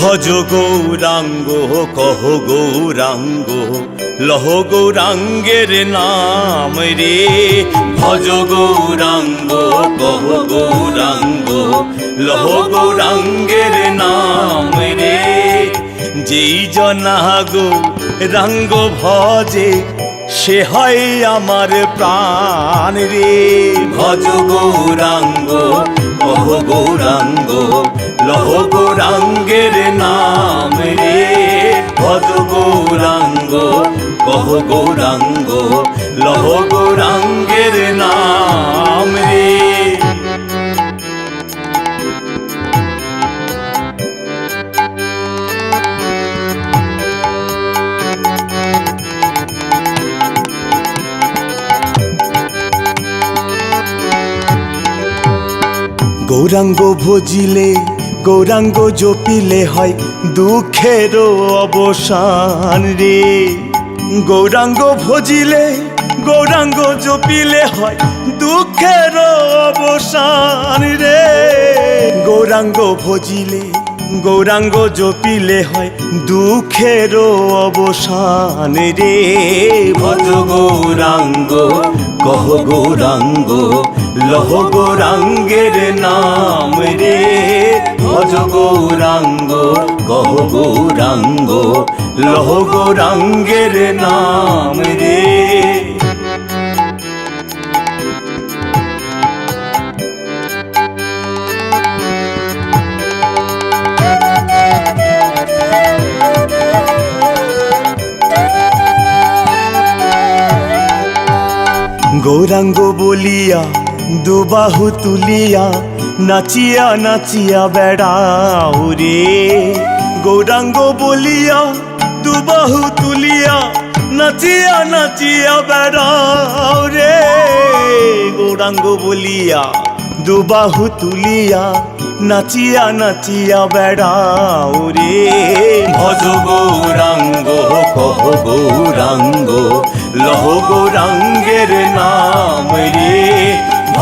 ভজ গৌরাঙ্গ, কহ গৌরাঙ্গ, লহ গৌরাঙ্গের নাম রে। ভজ গৌরাঙ্গ, কহ গৌরাঙ্গ, লহ গৌরাঙ্গের নাম রে। যেই জনা গো রাঙ্গ ভজে সে হয় আমার প্রাণ রে। ভজ গৌরাঙ্গ লহ গৌরাঙ্গ, লহ গৌরাঙ্গের নাম রে। ভজ গৌরাঙ্গ গৌরাঙ্গ ভজিলে, গৌরাঙ্গ জপিলে হয় দুঃখের অবসান রে। গৌরাঙ্গ ভজিলে, গৌরাঙ্গ জপিলে হয় দুঃখের অবসান রে। গৌরাঙ্গ ভজিলে, গৌরাঙ্গ জপিলে হয় দুঃখের অবসান রে। ভজ গৌরাঙ্গ, কহ গৌরাঙ্গ লহ গৌরাঙ্গের নাম রে। ভজ গৌরাঙ্গ কহ গৌরাঙ্গ লহ গৌরাঙ্গের নাম রে। গৌরাঙ্গ বলিয়া দুবাহু তুলিয়া, নাচিয়া নাচিয়া বেড়াও রে গৌরাঙ্গ বলিয়া, দুবাহু তুলিয়া, নাচিয়া নাচিয়া বেড়াও রে গৌরাঙ্গ বলিয়া, দুবাহু তুলিয়া, নাচিয়া নাচিয়া বেড়াও রে ভজ গৌরাঙ্গ, কহ গৌরাঙ্গ, লহ গৌরাঙ্গের রে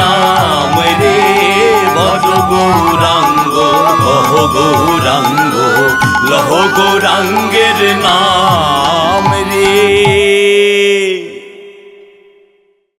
নাম রে ভজ গৌরাঙ্গ লহ গৌরাঙ্গ লহ গৌরাঙ্গের নাম।